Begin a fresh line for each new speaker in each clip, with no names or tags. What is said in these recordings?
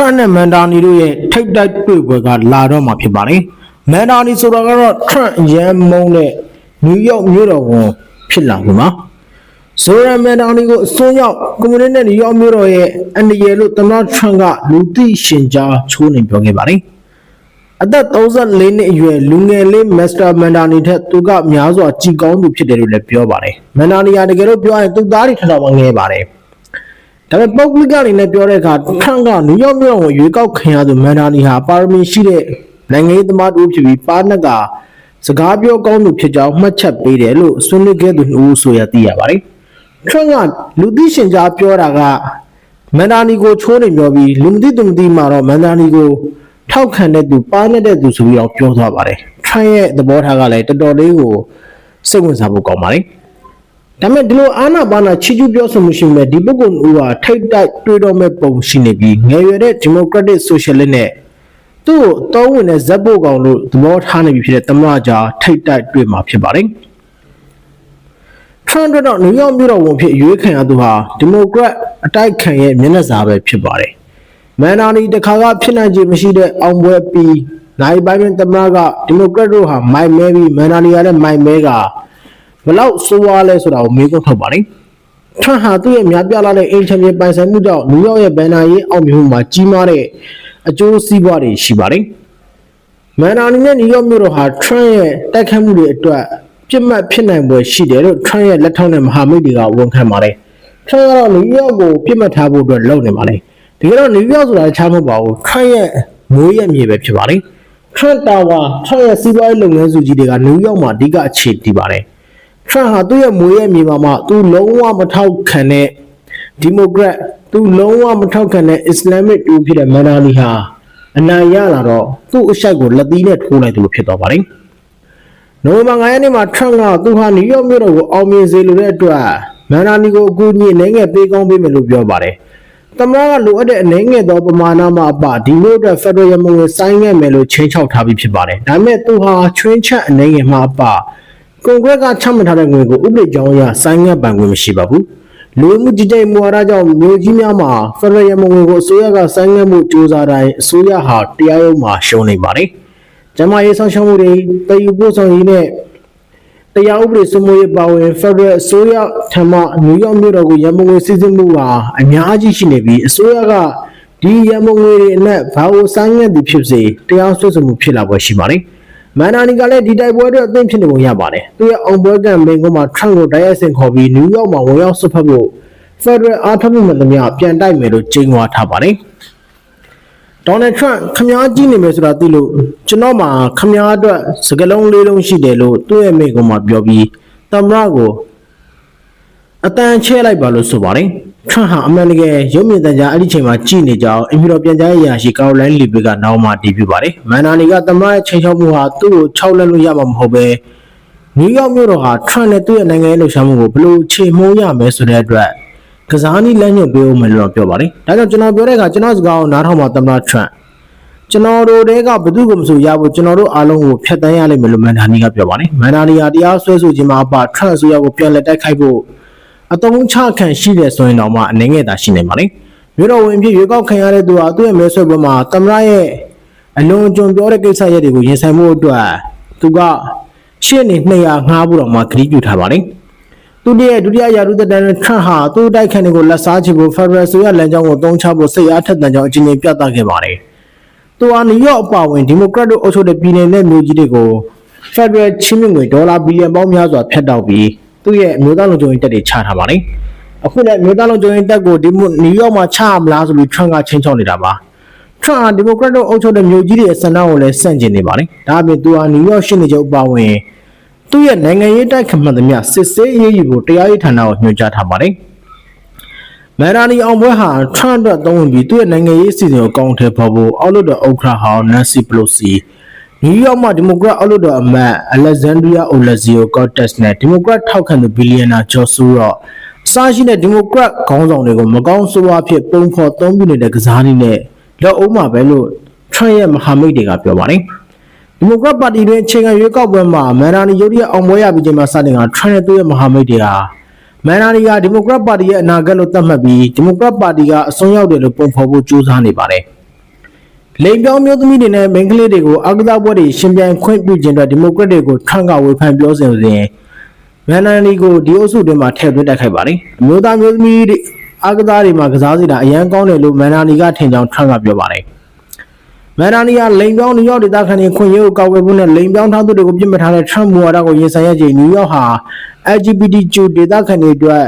Trump နဲ့ Mandani တို့ရဲ့ထိပ်တိုက်တွေ့ပွဲကလာတော့မှာဖြစ်ပါတယ်။ Mandani ဆိုတာကတော့ Trump ရန်မုန်းတဲ့ New York မြို့တော်ဝန်ဖြစ်လာပြီမှာ။ Zoran Mandani ကိုအစွန်းရောက်ကွန်မြူနစ်နဲ့ New York မြို့တော်ရဲ့အန္တရာယ်လို့သမ္မတ Trump ကလူသိရှင်ကြားချိုးနေပြောခဲ့ပါတယ်။အသက်34နှစ်အရွယ်လူငယ်လေး Mr. Mandani ထက်သူကများစွာကြည်ကောင်းသူဖြစ်တယ်လို့လည်းပြောပါတယ်။ Mandani ဟာတကယ်လို့ပြောရရင်သူ့သားတွေထက်တော့ငယ်ပါတယ်။ ဒါပေမဲ့ပုဂ္ဂလိကအနေနဲ့ပြောတဲ့အခါ Trump ကနယူးယောက်မြို့တော်ကိုရွေးကောက်ခံရသူ Mandani ဟာပါရမီရှိတဲ့နိုင်ငံရေးသမားတူဖြစ်ပြီးပါးနက်ကစကားပြောကောင်းသူဖြစ်ကြောင်းမှတ်ချက်ပေးတယ်လို့ဆွေးနွေးခဲ့သူနှစ်ဦးဆိုရသိရပါတယ်။ Trump ကလူသိရှင်ကြားပြောတာက Mandani ကိုချိုးနေပြောပြီးလူမသိသူမသိမှာတော့ Mandani ကိုထောက်ခံတဲ့သူပါးနေတဲ့သူဆိုပြီးတော့ပြောသွားပါတယ်။ Trump ရဲ့သဘောထားကလည်းတော်တော်လေးကိုစိတ်ဝင်စားဖို့ကောင်းပါတယ်။ ဒါပေမဲ့ဒီလိုအာနာပါနာချီးကျူးပြောဆိုမှုရှိပေမဲ့ဒီပုဂ္ဂိုလ်ဦးဟာထိတ်တိုက်တွေးတော့မဲ့ပုံရှိနေပြီးငယ်ရွယ်တဲ့ Democratic Socialist နဲ့သူ့ကိုတောင်းဝင်တဲ့ဇက်ပို့ကောင်လို့သဘောထားနေပြီဖြစ်တဲ့သမ္မတကြားထိတ်တိုက်တွေ့မှာဖြစ်ပါတယ်။ Trump အတွက်တော့နယူးယောက်မြို့တော်ဝန်ဖြစ်အရွေးခံရသူဟာ Democrat အတိုက်ခံရဲ့မျက်နှာစာပဲဖြစ်ပါတယ်။ Mandani တခါကဖြစ်နိုင်ခြေမရှိတဲ့အောင်ပွဲပြီးနိုင်ပိုင်းတွင်သမ္မတက Democrat တို့ဟာမိုက်မဲပြီး Mandani ကလည်းမိုက်မဲက ဘလောက်ဆိုးဝါးလဲဆိုတာကိုမေးခွန်းထုတ်ပါတယ်။ Trump ဟာသူ့ရဲ့များပြားလာတဲ့အိမ်ချမ်းမြေပိုင်ဆိုင်မှုကြောင့်နယူးယောက်ရဲ့ဘဏ္ဍာရေးအောင်မြင်မှုမှာကြီးမားတဲ့အကျိုးစီးပွားတွေရှိပါတယ်။ Mandani နဲ့နယူးယောက်မြို့တော်ဟာ Trump ရဲ့တိုက်ခိုက်မှုတွေအတွက်ပြစ်မှတ်ဖြစ်နိုင်ပွဲရှိတယ်လို့ Trump ရဲ့လက်ထောက်နဲ့မဟာမိတ်တွေကဝန်ခံပါတယ်။ Trump ကတော့နယူးယောက်ကိုပြစ်မှတ်ထားဖို့အတွက်လုပ်နေပါတယ်။တကယ်တော့နယူးယောက်ဆိုတာတခြားမဟုတ်ပါဘူး။ Trump ရဲ့မွေးရမြေပဲဖြစ်ပါတယ်။ Trump Tower Trump ရဲ့စီးပွားရေးလုပ်ငန်းစုကြီးတွေကနယူးယောက်မှာအဓိကအခြေတည်ပါတယ်။ Trump ဟာသူ့ရဲ့မွေးရမြေမှာမှသူလုံးဝမထောက်ခံတဲ့ Democrat သူလုံးဝမထောက်ခံတဲ့ Islamic တူဖြစ်တဲ့ Mandani ဟာအနိုင်ရလာတော့သူ့အရှိုက်ကိုလက်သီးနဲ့ထိုးလိုက်သလိုဖြစ်သွားပါတယ်။နိုဝင်ဘာ9ရက်နေ့မှာ Trump ကသူဟာနယူးယောက်မြို့တော်ကိုအောင်မြင်စေလိုတဲ့အတွက် Mandani ကိုအကူအညီအနေငယ်ပေးကောင်းပေးမယ်လို့ပြောပါတယ်။သမ္မတကလိုအပ်တဲ့အနေငယ်သောပမာဏမှာအပဒီမျိုးအတွက် Federal ရမုံငွေစိုင်းခဲ့မယ်လို့ချင်းချောက်ထားပြီးဖြစ်ပါတယ်။ဒါပေမဲ့သူဟာချွင်းချက်အနေငယ်မှာအပ ကွန်ဂရက်ကချမှတ်ထားတဲ့ငွေကိုဥပဒေကြောင်းအရစိုင်းငံ့ပိုင်ခွင့်မရှိပါဘူး။လူမှုကြီးကြပ်မှုဝါဒကြောင့်မျိုးကြီးများမှာ Federal ရမုံငွေကိုအစိုးရကစိုင်းငံ့မှုစ조사တိုင်းအစိုးရဟာတရားရုံးမှာရှုံးနေပါတယ်။ကျမရေးဆောင်ရှောက်မှုတွေတည်ယူပို့ဆောင်ရေးနဲ့တရားဥပဒေစိုးမိုးရေးပါဝင် Federal အစိုးရထံမှနယူးယောက်မြို့တော်ကိုရန်ပုံငွေစီစဉ်မှုကအများကြီးရှိနေပြီးအစိုးရကဒီရန်ပုံငွေတွေအနက်ဘာကိုဆိုင်းငံ့သည်ဖြစ်စေတရားစွဲဆိုမှုဖြစ်လာပွဲရှိပါတယ်။ မန်နာနီကလည်းဒီတိုက်ပွဲအတွက်အသင့်ဖြစ်နေပုံရပါတယ်။သူရဲ့အောင်ပွဲကံမိန်ကမှာ Trump ကိုတိုက်ရိုက်ဆင်ခေါ်ပြီးနယူးယောက်မှာဝင်ရောက်ဆွတ်ဖက်ဖို့ Federal အားထုတ်မှုမှန်သမျှပြန်တိုက်မယ်လို့ကြေညာထားပါတယ်။ Donald Trump ခမားကြီးနေမယ်ဆိုတာသိလို့ကျွန်တော်မှာခမားအတွက်စကလုံးလေးလုံးရှိတယ်လို့သူ့ရဲ့မိန့်ခွန်းမှာပြောပြီးသမ္မတကိုအတန်ချဲလိုက်ပါလို့ဆိုပါတယ်။ Trump ဟာအမှန်တကယ်ရုပ်မြင်သံကြားအဲ့ဒီချိန်မှာကြည်နေကြအောင်အင်ပြည်တော်ပြန်ကြားရေးရာရှိကာရိုလိုင်းလီဘီကနောက်မှတည်ပြပါတယ်။မန်နာနီကသမ္မတရဲ့ချိန်ချောက်မှုဟာသူ့ကိုခြောက်လက်လို့ရမှာမဟုတ်ပဲနယူးယောက်မြို့တော်ဟာ Trump နဲ့သူ့ရဲ့နိုင်ငံရေးလှုပ်ရှားမှုကိုဘယ်လိုခြေမှုန်းရမယ်ဆိုတဲ့အတွက်ကစားနည်းလမ်းညွှန်ပေးဦးမယ်လို့ပြောပါတယ်။ဒါကြောင့်ကျွန်တော်ပြောတဲ့အခါကျွန်တော်စကားကိုနားထောင်ပါသမ္မတ Trump ကျွန်တော်တို့တဲကဘသူ့ကိုမဆိုရဖို့ကျွန်တော်တို့အားလုံးကိုဖျက်ဆီးရလိမ့်မယ်လို့မန်ဒါနီကပြောပါတယ်။မန်ဒါနီဟာတရားစွဲဆိုခြင်းမှာအပ Trump ဆိုရကိုပြန်လက်တိုက်ခိုက်ဖို့ အတုံးချခံရှိတယ်ဆိုရင်တော့မှအနေငယ်သာရှိနေပါလိမ့်။မြို့တော်ဝင်ဖြစ်ရွေးကောက်ခံရတဲ့သူဟာသူ့ရဲ့မဲဆွယ်ပွဲမှာသမ္မတရဲ့အလွန်ကြုံပြောတဲ့ကိစ္စရပ်တွေကိုရင်ဆိုင်မှုအတွက်သူကရှေ့နေ200ငှားဖို့တော့မှခရီးပြုထားပါလိမ့်။သူရဲ့ဒုတိယရာထူးသက်တမ်းတွင် Trump ဟာသူ့တိုက်ခတ်တွေကိုလက်စားချဖို့ Federal ဆိုရလမ်းကြောင်းကိုတုံးချဖို့စိတ်အားထက်သန်ကြောင်းအချင်းချင်းပြသခဲ့ပါတယ်။သူဟာနယူးယောက်အပါအဝင် Democrat တို့အုပ်ချုပ်တဲ့ပြည်နယ်နဲ့မြို့ကြီးတွေကို Federal ချင်းမြင့်ငွေဒေါ်လာဘီလီယံပေါင်းများစွာဖြတ်တောက်ပြီး သူ့ရဲ့အမျိုးသားလုံခြုံရေးတပ်တွေချထားပါတယ်။အခုလည်းအမျိုးသားလုံခြုံရေးတပ်ကိုဒီနယူးယောက်မှာချရမလားဆိုပြီး Trump ကချင်းချောက်နေတာပါ။ Trump ဟာ Democrat တို့အုပ်ချုပ်တဲ့မြို့ကြီးတွေရဲ့စံနှုန်းကိုလည်းဆန့်ကျင်နေပါတယ်။ဒါအပြင်သူဟာနယူးယောက်ရှင်းနေချုပ်အပါအဝင်သူ့ရဲ့နိုင်ငံရေးတိုက်ခတ်မှန်သမျှစစ်ဆေးရေးယူဖို့တရားရေးဌာနကိုညွှန်ကြားထားပါတယ်။မန်ရာနီအောင်ပွဲဟာ Trump အတွက်သုံးဝင်ပြီးသူ့ရဲ့နိုင်ငံရေးအစီအစဉ်ကိုကောင်းထည့်ဖော်ဖို့အောက်လွှတ်တော်ဥက္ကဋ္ဌဟောင်း Nancy Pelosi နယူးယောက်မှာဒီမိုကရက်အောက်လွှတ်တော်အမတ် Alexandria Ocasio-Cortez နဲ့ဒီမိုကရက်ထောက်ခံသူဘီလီယံနာ George Soros အစရှိတဲ့ဒီမိုကရက်ခေါင်းဆောင်တွေကိုမကောင်းဆိုးဝါးဖြစ်ပုံဖော်သုံးပြနေတဲ့ကစားနည်းနဲ့လက်အုပ်မှာပဲလို့ Trump ရဲ့မဟာမိတ်တွေကပြောပါတယ်။ဒီမိုကရက်ပါတီတွင်ချိန်ခံရွေးကောက်ပွဲမှာမန်နာနီရုတ်တရက်အောင်ပွဲရပြီးချိန်မှာစတင်က Trump ရဲ့သူ့ရဲ့မဟာမိတ်တွေကမန်နာနီကဒီမိုကရက်ပါတီရဲ့အနာဂတ်လို့သတ်မှတ်ပြီးဒီမိုကရက်ပါတီကအစွန်းရောက်တယ်လို့ပုံဖော်ဖို့ကြိုးစားနေပါတယ်။ လိမ်ပြောင်းမျိုးသမီးတွေနဲ့မိန်းကလေးတွေကိုအကစားပွဲတွေရှင်ပြိုင်ခွင့်ပြုခြင်းအတွက်ဒီမိုကရက်တွေကိုထန့်ကဝေဖန်ပြောဆိုစဉ်မန်နန်နီကိုဒီအုပ်စုတွင်မှထည့်သွင်းတိုက်ခိုက်ပါတယ်အမျိုးသားမျိုးသမီးတွေအကစားတွေမှာကစားစီတာအရန်ကောင်းတယ်လို့မန်နာနီကထင်ကြောင်းထန့်ကပြောပါတယ်မန်နာနီကလိမ်ပြောင်းနယူးယောက်ဒေသခံတွေခွင့်ရေးကိုကောက်ဝယ်ဖို့နဲ့လိမ်ပြောင်းထားသူတွေကိုပြစ်မှတ်ထားတဲ့ထရန့်မူဝါဒကိုရင်ဆိုင်ရချိန်နယူးယောက်ဟာ LGBTQ ဒေသခံတွေအတွက်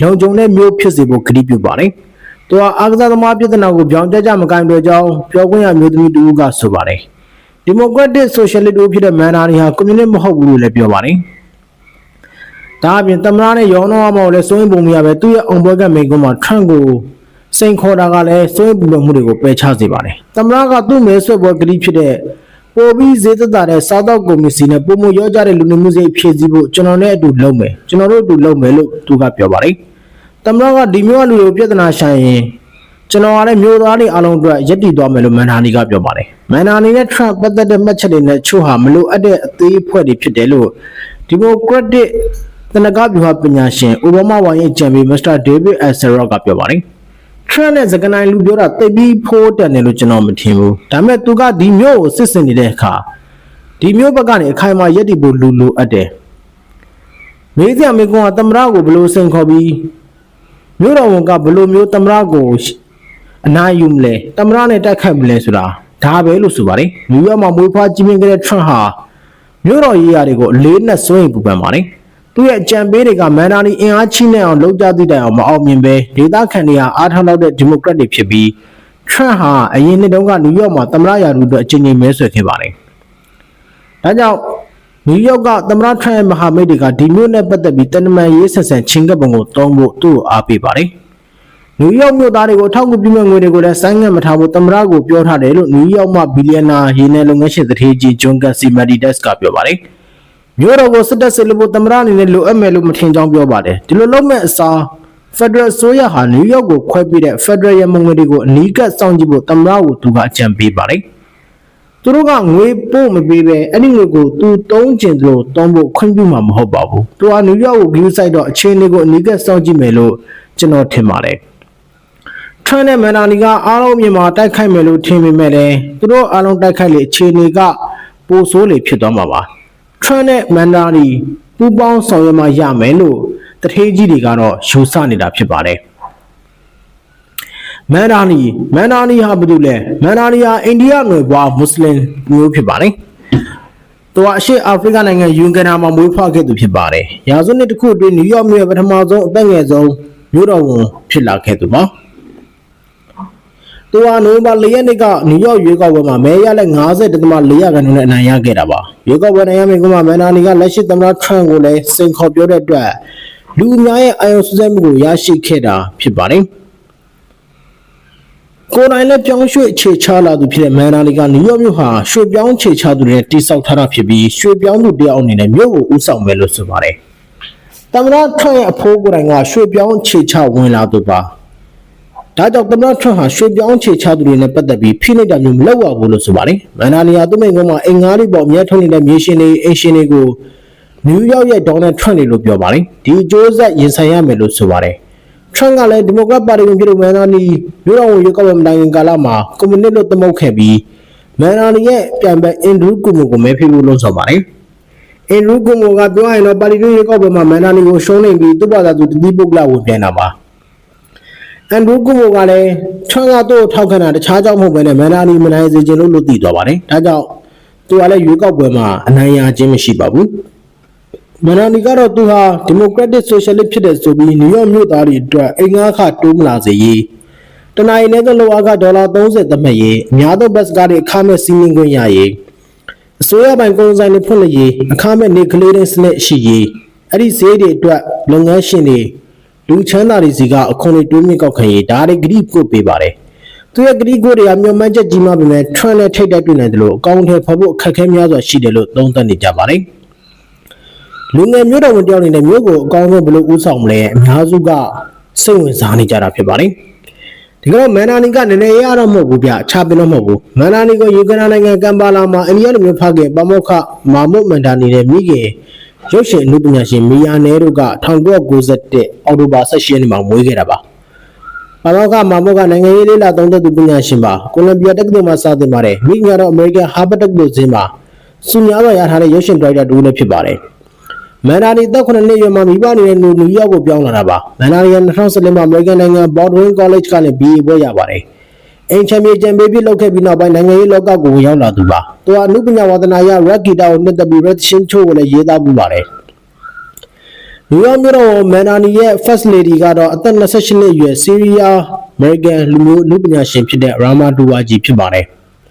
လုံခြုံတဲ့မျိုးဖြစ်စေဖို့ကတိပြုပါတယ်။ သူဟာအာကစားသမားပြည်ထနာကိုပြောင်းကြကြမကင်တွေကြောင်းပြောခွင့်ရမျိုးသမီးတူကဆိုပါတယ်။ Democratic Socialist တို့ဖြစ်တဲ့မန်နာနီဟာကွန်မြူနစ်မဟုတ်ဘူးလို့လည်းပြောပါတယ်။ဒါအပြင်သမ္မတနဲ့ရောင်းတော့အောင်လည်းစိုးရင်ပုံမရပဲသူ့ရဲ့အောင်ပွဲကမိန်ကွန်းမှာထရန့်ကိုစိန်ခေါ်တာကလည်းစိုးရင်ပူပန်မှုတွေကိုပယ်ချစေပါတယ်။သမ္မတကသူ့မဲဆွဲပွဲကတိဖြစ်တဲ့ပိုပြီးဈေးသက်သာတဲ့စားတော့ကွန်မစီနဲ့ပုံမရောကြတဲ့လူနေမှုစိတ်ဖြည့်ဆည်းဖို့ကျွန်တော်နဲ့အတူလုပ်မယ်ကျွန်တော်တို့အတူလုပ်မယ်လို့သူကပြောပါတယ်။ သမ္မတကဒီမျိုးလူတွေကိုပြဿနာရှာရင်ကျွန်တော်ကလည်းမျိုးသားတွေအားလုံးအတွက်ယက်တည်သွားမယ်လို့မန်နာနီကပြောပါတယ်။မန်နာနီနဲ့ Trump ပတ်သက်တဲ့မှတ်ချက်တွေနဲ့ချို့ဟာမလို့အပ်တဲ့အသေးအဖွဲ့တွေဖြစ်တယ်လို့ဒီမိုကရက်တစ်တနကဗျူဟာပညာရှင်အိုဘားမားဝါရဲ့ဂျမ်ဘီမစ္စတာဒေးဗစ်အက်ဆာရော့ကပြောပါတယ်။ Trump နဲ့စကနိုင်လူပြောတာတိတ်ပြီးဖိုးတက်တယ်လို့ကျွန်တော်မထင်ဘူး။ဒါပေမဲ့သူကဒီမျိုးကိုစစ်စင်နေတဲ့အခါဒီမျိုးဘက်ကနေအခိုင်အမာယက်တည်ဖို့လူလိုအပ်တယ်။မေးစရာမေးခွန်းကသမ္မတကိုဘယ်လိုစိန်ခေါ်ပြီး မျိုးတော်ဝန်ကဘယ်လိုမျိုးသမ္မတကိုအနာယူမလဲသမ္မတနဲ့တိုက်ခိုက်မလဲဆိုတာဒါပဲလို့ဆိုပါတယ်။နယူးယောက်မှာမွေးဖွားကြီးပြင်းခဲ့တဲ့ Trump ဟာမျိုးတော်ရေးရာတွေကိုအလေးနက်စွန့်ရင်ပူပန်ပါတယ်။သူ့ရဲ့အကြံပေးတွေကမန်နာနီအင်အားချိနဲ့အောင်လုပ်ကြသည့်တိုင်အောင်မအောင်မြင်ပဲဒေသခံတွေကအားထားလောက်တဲ့ဒီမိုကရက်တွေဖြစ်ပြီး Trump ဟာအရင်နှစ်တုန်းကနယူးယောက်မှာသမ္မတရာထူးအတွက်အချိန်ချင်းမဲဆွယ်ခဲ့ပါတယ်။ဒါကြောင့် နယူးယောက်ကသမ္မတ Trump ရဲ့မဟာမိတ်တွေကဒီမျိုးနဲ့ပတ်သက်ပြီးတန်တမန်ရေးဆက်ဆံချင်းကပ်ပုံကိုတုံးဖို့သူ့ကိုအားပေးပါတယ်။နယူးယောက်မြို့သားတွေကိုထောက်ကူပြုမဲ့ငွေတွေကိုလည်းဆိုင်းငံ့မထားဖို့သမ္မတကိုပြောထားတယ်လို့နယူးယောက်မှဘီလီယံနာရေနယ်လုပ်ငန်းရှင်တထေးကြီးဂျွန်ကန်စီမဒီတက်စ်ကပြောပါတယ်။မြို့တော်ကိုစစ်တပ်စစ်လို့သမ္မတအနေနဲ့လိုအပ်မယ်လို့မထင်ကြောင်းပြောပါတယ်။ဒီလိုလုပ်မဲ့အစားဖက်ဒရယ်ဆိုရဟာနယူးယောက်ကိုခွဲပေးတဲ့ဖက်ဒရယ်ရမငွေတွေကိုအနီးကပ်စောင့်ကြည့်ဖို့သမ္မတကိုသူကအကြံပေးပါတယ်။ သူတို့ကငွေပို့မပေးပဲအဲ့ဒီငွေကိုသူတုံးကျင်သလိုတုံးဖို့ခွင့်ပြုမှာမဟုတ်ပါဘူး။သူကနယူးယောက်ကိုဂယူးဆိုင်တော့အခြေအနေကိုအနီးကပ်စောင့်ကြည့်မယ်လို့ကျွန်တော်ထင်ပါတယ်။ Trump နဲ့ Melania ကအားလုံးမြန်မာတိုက်ခိုက်မယ်လို့ထင်ပေမဲ့လည်းသူတို့အားလုံးတိုက်ခိုက်လေအခြေအနေကပိုဆိုးလေဖြစ်သွားမှာပါ။ Trump နဲ့ Melania ပူးပေါင်းဆောင်ရွက်မှရမယ်လို့တထေးကြီးတွေကတော့ယူဆနေတာဖြစ်ပါတယ်။ မန်နာနီမန်နာနီဟာဘာလို့လဲမန်နာနီဟာအိန္ဒိယနွယ်ဘွားမွတ်စလင်မျိုးဖြစ်ပါတယ်။သူကအရှေ့အာဖရိကနိုင်ငံယူဂန်နာမှာမွေးဖွားခဲ့သူဖြစ်ပါတယ်။ရာစုနှစ်တစ်ခုအတွင်းနယူးယောက်မြို့ရဲ့ပထမဆုံးအသက်ငယ်ဆုံးမြို့တော်ဝန်ဖြစ်လာခဲ့သူပါ။သူဟာနိုဝင်ဘာ၄ရက်နေ့ကနယူးယောက်ရွေးကောက်ပွဲမှာမဲရလက်50.4ရာခိုင်နှုန်းနဲ့အနိုင်ရခဲ့တာပါရွေးကောက်ပွဲနိုင်ရမယ့်ကမှမန်နာနီကလက်ရှိသမ္မတထရန့်ကိုလည်းစိန်ခေါ်ပြောတဲ့အတွက်လူအများရဲ့အာရုံစူးစိုက်မှုကိုရရှိခဲ့တာဖြစ်ပါတယ် ကိုယ်တိုင်လည်းပြောင်းရွှေ့ခြေချလာသူဖြစ်တဲ့မန်နာလီကနယူးယောက်မြို့ဟာရွှေပြောင်းခြေချသူတွေနဲ့တိစောက်ထားတာဖြစ်ပြီးရွှေပြောင်းသူတယောက်အနေနဲ့မြို့ကိုဦးဆောင်မယ်လို့ဆိုပါတယ်။သမ္မတထရန့်ရဲ့အဖိုးကိုယ်တိုင်ကရွှေပြောင်းခြေချဝင်လာသူပါ။ဒါကြောင့်သမ္မတထရန့်ဟာရွှေပြောင်းခြေချသူတွေနဲ့ပတ်သက်ပြီးဖိနှိပ်တာမျိုးမလုပ်ရဘူးလို့ဆိုပါတယ်။မန်နာလီယာသူ့မိန်ကမှာအင်္ဂါလိပေါ်အမြဲထုတ်နေတဲ့မြေရှင်တွေအင်ရှင်တွေကိုနယူးယောက်ရဲ့ဒေါ်နယ်ထရန့်တွေလို့ပြောပါတယ်။ဒီအကျိုးဆက်ရင်ဆိုင်ရမယ်လို့ဆိုပါတယ်။ Trump ကလည်းဒီမိုကရက်ပါတီဝင်ပြည်သူမန်နာနီမြို့တော်ဝင်ရွေးကောက်ပွဲမတိုင်ခင်ကာလမှာကွန်မြူနစ်လို့သမုတ်ခဲ့ပြီးမန်နာနီရဲ့ပြန်ပန်အင်ဒရူးကူမိုကိုမဲဖိဖို့လုပ်ဆောင်ပါတယ်။အင်ဒရူးကူမိုကပြောရရင်တော့ပါတီတွင်းရွေးကောက်ပွဲမှာမန်နာနီကိုရှုံးနေပြီးသူ့ဘာသာသူတတိပုဂ္ဂလဝင်ပြန်တာပါ။အန်ဒရူးကူမိုကလည်း Trump ကသူ့ကိုထောက်ခံတာတခြားကြောင့်မဟုတ်ဘဲနဲ့မန်နာနီမနိုင်စေချင်လို့လို့သိသွားပါတယ်။ဒါကြောင့်သူကလည်းရွေးကောက်ပွဲမှာအနိုင်ရခြင်းမရှိပါဘူး။ မန်နာနီကတော့သူဟာဒီမိုကရက်တစ်ဆိုရှယ်လစ်ဖြစ်တဲ့ဆိုပြီးနယူးယောက်မြို့သားတွေအတွက်အိမ်ငါးခတိုးမလာစေရေးတနင်္လာနေ့နဲ့လောအားကဒေါ်လာ30သတ်မှတ်ရေးအများသောဘတ်စကားတွေအခမဲ့စီးနင်းခွင့်ရရေးအစိုးရပိုင်ကုန်ဆိုင်တွေဖွင့်လှစ်ရေးအခမဲ့နေကလေးတဲ့စနစ်ရှိရေးအဲ့ဒီဈေးတွေအတွက်လုပ်ငန်းရှင်တွေလူချမ်းသာတွေစီကအခွန်တွေတိုးမြင့်ကောက်ခံရေးဒါတွေဂရိကိုပေးပါတယ်သူရဲ့ဂရိကိုတွေကမျောမှန်းချက်ကြီးမှပေမဲ့ trend နဲ့ထိတ်တက်တွေ့နေတယ်လို့အကောင့်ထဲဖော်ဖို့အခက်အခဲများစွာရှိတယ်လို့သုံးသပ်နေကြပါတယ် လူငယ်မျိုးတော်ဝင်တယောက်အနေနဲ့မျိုးကိုအကောင်းဆုံးဘယ်လိုဦးဆောင်မလဲအများစုကစိတ်ဝင်စားနေကြတာဖြစ်ပါတယ်ဒီကတော့မန်နာနီကနည်းနည်းရတော့မဟုတ်ဘူးဗျအခြားပြလို့မဟုတ်ဘူးမန်နာနီကိုယူကရိန်းနိုင်ငံကမ်ပါလာမှာအိန္ဒိယလူမျိုးဖခင်ပမောက္ခမာမုတ်မန်ဒါနီနဲ့မိခင်ရုပ်ရှင်အမှုပညာရှင်မီယာနဲတို့က1991အောက်တိုဘာ16ရက်နေ့မှာမွေးခဲ့တာပါဘာမောကမာမောကနိုင်ငံရေးလေးလာသုံးသက်သူပညာရှင်ပါကိုလံဘီယာတက္ကသိုလ်မှာစာသင်ပါတယ်မိညာတော့အမေရိကန်ဟာဗတ်တက္ကသိုလ်ဇင်းမှာစုများစွာရထားတဲ့ရုပ်ရှင်ဒါရိုက်တာတူလည်းဖြစ်ပါတယ် မန်နာနီတက်9နှစ်ရွယ်မှာမိဘနေတဲ့နယူးယောက်ကိုပြောင်းလာတာပါမန်နာနီက2014မှာအမေရိကန်နိုင်ငံဘော်ဒဝင်းကောလိပ်ကနေ BA ဘွဲ့ရပါတယ်အင်ချမ်ပီယံချန်ပီယံဖြစ်လုပ်ခဲ့ပြီးနောက်ပိုင်းနိုင်ငံရေးလောကကိုဝင်ရောက်လာသူပါသူကအမှုပညာဝါသနာရရက်ဂီတာကိုနှစ်သက်ပြီး Red Shin ချို့ကိုလည်းရေးသားပူပါတယ်နယူးယောက်မြို့တော်မန်နာနီရဲ့ First Lady ကတော့အသက်28နှစ်အရွယ်ဆီးရီးယားအမေရိကန်လူမျိုးလူပညာရှင်ဖြစ်တဲ့ရာမာဒူဝါဂျီဖြစ်ပါတယ်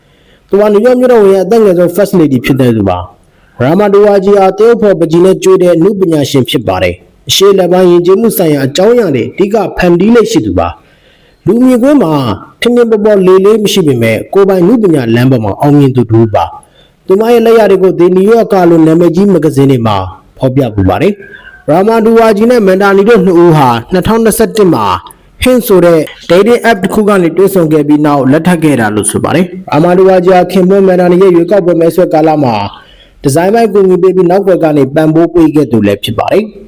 ။သူကနယူးယောက်မြို့တော်ရဲ့အသက်ငယ်ဆုံး First Lady ဖြစ်တဲ့သူပါ။ ရာမာဒူဝါဂျီဟာတရုတ်ဖော်ပကြီးနဲ့ကျွေးတဲ့လူပညာရှင်ဖြစ်ပါတယ်။အရှေ့လက်ပိုင်းယဉ်ကျေးမှုဆိုင်ရာအကြောင်းအရာတွေအဓိကဖန်တီးလက်ရှိသူပါ။လူမြင်ကွင်းမှာထင်မြင်ပေါ်ပေါ်လေးလေးမရှိပေမဲ့ကိုယ်ပိုင်လူပညာလမ်းပေါ်မှာအောင်မြင်သူတူပါ။သူမရဲ့လက်ရာတွေကိုဒီနယူးယောက်ကလိုနာမည်ကြီးမဂဇင်းတွေမှာဖော်ပြပူပါတယ်။ရာမာဒူဝါဂျီနဲ့မန်တာနီတို့နှစ်ဦးဟာ2021မှာဟင်းဆိုတဲ့ dating app တစ်ခုကနေတွေ့ဆုံခဲ့ပြီးနောက်လက်ထပ်ခဲ့တာလို့ဆိုပါတယ်။ရာမာဒူဝါဂျီဟာခင်ပွန်းမန်တာနီရဲ့ရွေးကောက်ပွဲမဲဆွဲကာလမှာ ဒီဇိုင်းပိုင်းကူညီပေးပြီးနောက်ွယ်ကနေပံ့ပိုးပေးခဲ့သူလည်းဖြစ်ပါတယ်။